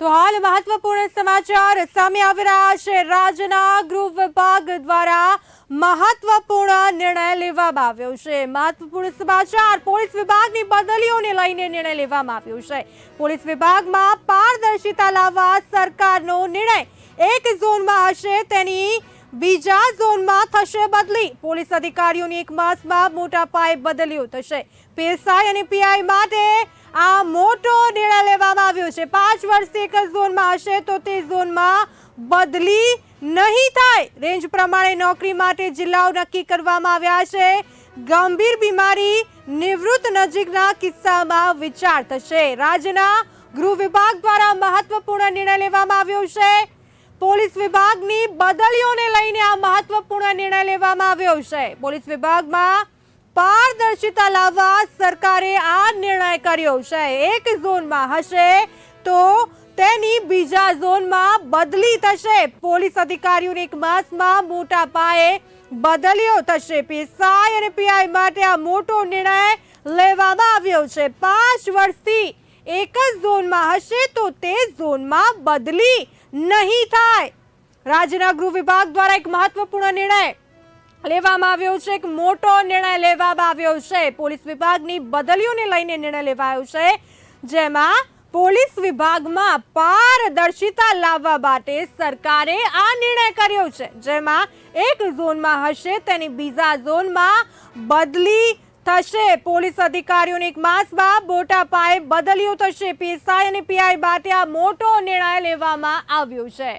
તો હાલ મહત્વપૂર્ણ સમાચાર સામે આવી રહ્યા છે. રાજ્યના ગૃહ વિભાગ દ્વારા મહત્વપૂર્ણ નિર્ણય લેવામાં આવ્યો છે. મહત્વપૂર્ણ સમાચાર, પોલીસ વિભાગની બદલીઓને લઈને નિર્ણય લેવામાં આવ્યો છે. પોલીસ વિભાગમાં પારદર્શિતા લાવવા સરકારનો નિર્ણય એક ઝોનમાં હશે તેની બીજા ઝોનમાં થશે બદલી. પોલીસ અધિકારીઓની એક માસમાં મોટા પાયે બદલીઓ થશે. પીએસઆઈ અને પીઆઈ માટે આ મોટો નિર્ણય લેવામાં આવ્યો છે. પાંચ વર્ષથી એક જ ઝોનમાં હશે તો તે ઝોનમાં બદલી નહીં થાય. રેન્જ પ્રમાણે નોકરી માટે જિલ્લાઓ નક્કી કરવામાં આવ્યા છે. ગંભીર બીમારી નિવૃત્ત નજીકના કિસ્સામાં વિચાર થશે. રાજ્યના ગૃહ વિભાગ દ્વારા મહત્વપૂર્ણ નિર્ણય લેવામાં આવ્યો છે. પોલીસ વિભાગની બદલીઓને લઈને આ મહત્વપૂર્ણ નિર્ણય લેવામાં આવ્યો છે. પોલીસ વિભાગમાં પારદર્શિતા લાવવા સરકારે આ નિર્ણય કર્યો છે. એક ઝોનમાં હશે તો તેની બીજા ઝોનમાં બદલી થશે. પોલીસ અધિકારીઓને એક માસમાં મોટા પાયે બદલીઓ થશે. પીએસઆઈ અને પીઆઈ માટે આ મોટો નિર્ણય લેવામાં આવ્યો છે. પાંચ વર્ષથી એક જ ઝોનમાં હશે તો તે ઝોનમાં બદલી નહીં થાય. રાજ્યના ગૃહ વિભાગ દ્વારા એક મહત્વપૂર્ણ નિર્ણય લેવામાં આવ્યો છે. એક મોટો નિર્ણય લેવામાં આવ્યો છે. પોલીસ વિભાગની બદલીઓને લઈને નિર્ણય લેવાયો છે. જેમાં પોલીસ વિભાગમાં પારદર્શિતા લાવવા માટે સરકારે આ નિર્ણય કર્યો છે. જેમાં એક ઝોનમાં હશે, તેની બીજા ઝોનમાં બદલી થશે. પોલીસ અધિકારીઓની એક માસમાં મોટા પાયે બદલીઓ થશે. પીએસઆઈ અને પીઆઈ બાદ આ મોટો નિર્ણય લેવામાં આવ્યો છે.